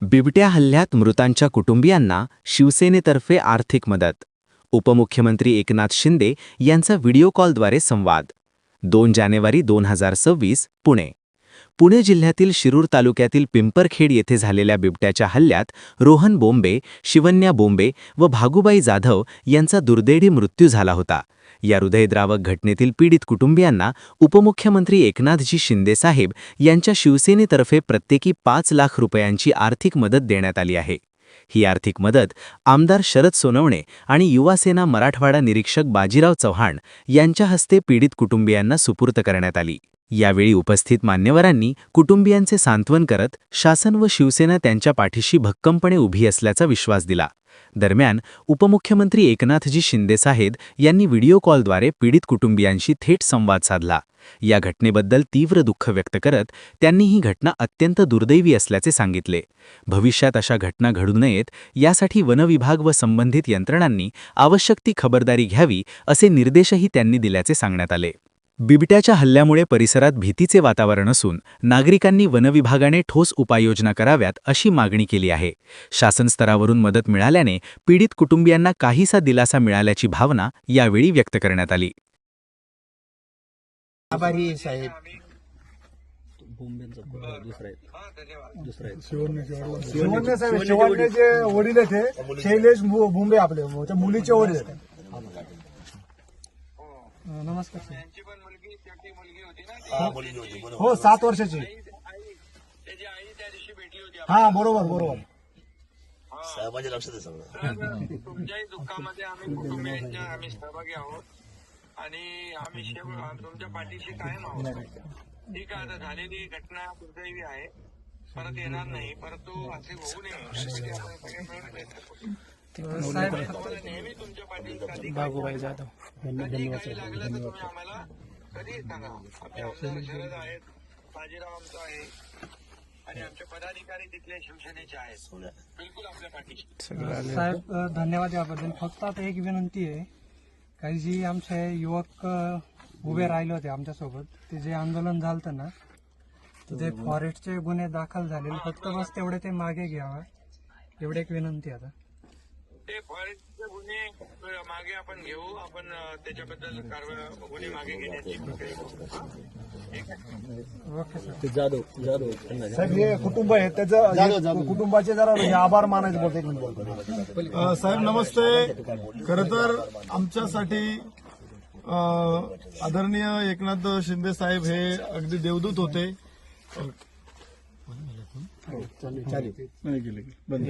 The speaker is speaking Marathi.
बिबट्या हल्ल्यात मृतांच्या कुटुंबियांना शिवसेनेतर्फे आर्थिक मदत. उपमुख्यमंत्री एकनाथ शिंदे यांचा व्हिडिओ कॉलद्वारे संवाद. दोन जानेवारी दोन हजार सव्वीस पुणे. पुणे जिल्ह्यातील शिरूर तालुक्यातील पिंपरखेड येथे झालेल्या बिबट्याच्या हल्ल्यात रोहन बोंबे शिवन्या बोंबे व भागुबाई जाधव यांचा दुर्दैवी मृत्यू झाला होता. या हृदयद्रावक घटनेतील पीडित कुटुंबियांना उपमुख्यमंत्री एकनाथजी शिंदेसाहेब यांच्या शिवसेनेतर्फे प्रत्येकी पाच लाख रुपयांची आर्थिक मदत देण्यात आली आहे. ही आर्थिक मदत आमदार शरद सोनवणे आणि युवासेना मराठवाडा निरीक्षक बाजीराव चव्हाण यांच्या हस्ते पीडित कुटुंबियांना सुपूर्त करण्यात आली. यावेळी उपस्थित मान्यवरांनी कुटुंबियांचे सांत्वन करत शासन व शिवसेना त्यांच्या पाठीशी भक्कमपणे उभी असल्याचा विश्वास दिला. दरम्यान उपमुख्यमंत्री एकनाथजी शिंदेसाहेब यांनी व्हिडिओ कॉलद्वारे पीडित कुटुंबियांशी थेट संवाद साधला. या घटनेबद्दल तीव्र दुःख व्यक्त करत त्यांनी ही घटना अत्यंत दुर्दैवी असल्याचे सांगितले. भविष्यात अशा घटना घडू नयेत यासाठी वनविभाग व संबंधित यंत्रणांनी आवश्यक ती खबरदारी घ्यावी असे निर्देशही त्यांनी दिल्याचे सांगण्यात आले. बिबट्याच्या हल्ल्यामुळे परिसरात भीतीचे वातावरण असून नागरिकांनी वनविभागाने ठोस उपाययोजना कराव्यात अशी मागणी केली आहे. शासन स्तरावरून मदत मिळाल्याने पीडित कुटुंबियांना काहीसा दिलासा मिळाल्याची भावना यावेळी व्यक्त करण्यात आली. आभारी साहेब. वडील. शैलेश आपले मुलीचे वडील हो सात वर्षाची. हा बरोबर बरोबर. साहेबांच्या लक्षात आहे सगळं. तुमच्याही दुःखामध्ये आम्ही कुटुंबियांच्या आम्ही सहभागी आहोत. आणि आम्ही शेव तुमच्या पाठीशी कायम आहोत. ठीक आहे आता झालेली घटना दुर्दैवी आहे. परत येणार नाही. परंतु असे होऊ नये. यासाठी आपण सगळे मिळून प्रयत्न करू. आम्हाला नेहमी तुमच्या पाठीशी कधी जाधव. कधी काही लागलं तर तुम्ही आम्हाला कधी सांगा? आमचे आमदार शरद आहेत बाजीराव आमचा आहे. आणि आमचे पदाधिकारी तिथले शिवसेनेचे आहेत. बिलकुल आपल्या पाठीशी. साहेब धन्यवाद याबद्दल. फक्त आता एक विनंती आहे. काही जी आमचे युवक उभे राहिले होते आमच्यासोबत ते जे आंदोलन झालं ना ते फॉरेस्टचे गुन्हे दाखल झालेले फक्त बस तेवढे ते मागे घ्यावा. एवढी एक विनंती आता. ते फॉरेस्टचे अ, मागे आपण घेऊ. आपण त्याच्याबद्दल कारवाई गुन्हे मागे घेण्याची प्रक्रिया. Okay sir. साहेब हे कुटुंब आहे त्याचं कुटुंबाचे जरा हे आभार मानायचे बोलते साहेब नमस्ते. खर तर आमच्यासाठी आदरणीय एकनाथ शिंदे साहेब हे अगदी देवदूत होते. गेले. बंद.